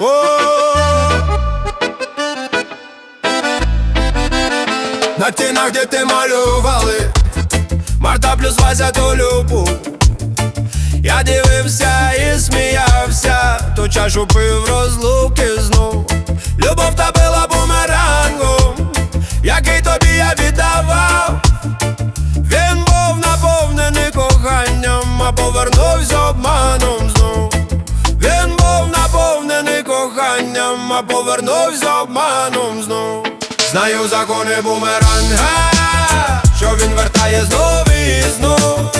На тінах, де ти малювали, Марта плюс Вася ту любу. Я дивився і сміявся, ту чашу пив розлуки знов. Любов та повернувся обманом знов. Знаю закони бумеранга, що він вертає знов і знов.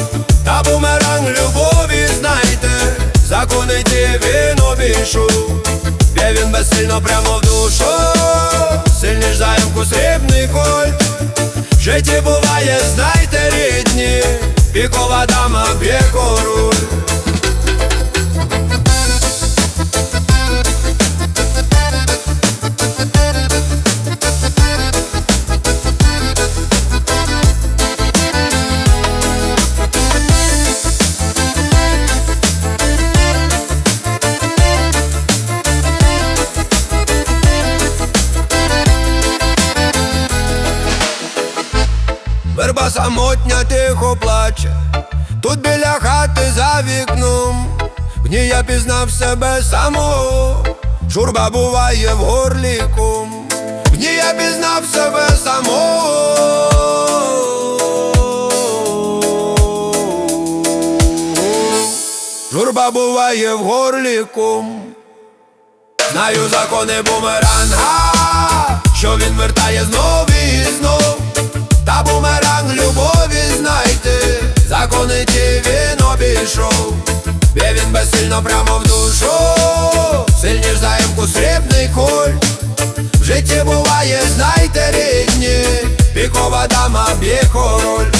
Та бумеранг любові знайте, закони ті він обійшов. Б'є він безсильно прямо в душу, сильніш заємку срібний кольт. В житті буває, знайте рідні, пікова дама б'є Верба самотня тихо плаче, тут біля хати за вікном, в ній я пізнав себе самого, журба буває в горлі кум, в ній я пізнав себе самого. Журба буває в горлі кум. Знаю закони бумеранга, що він вертає знов обійшов. Б'є він прямо в душу, сильніш заємку срібний куль. В житті буває, знайте рідні, пікова дама б'є король.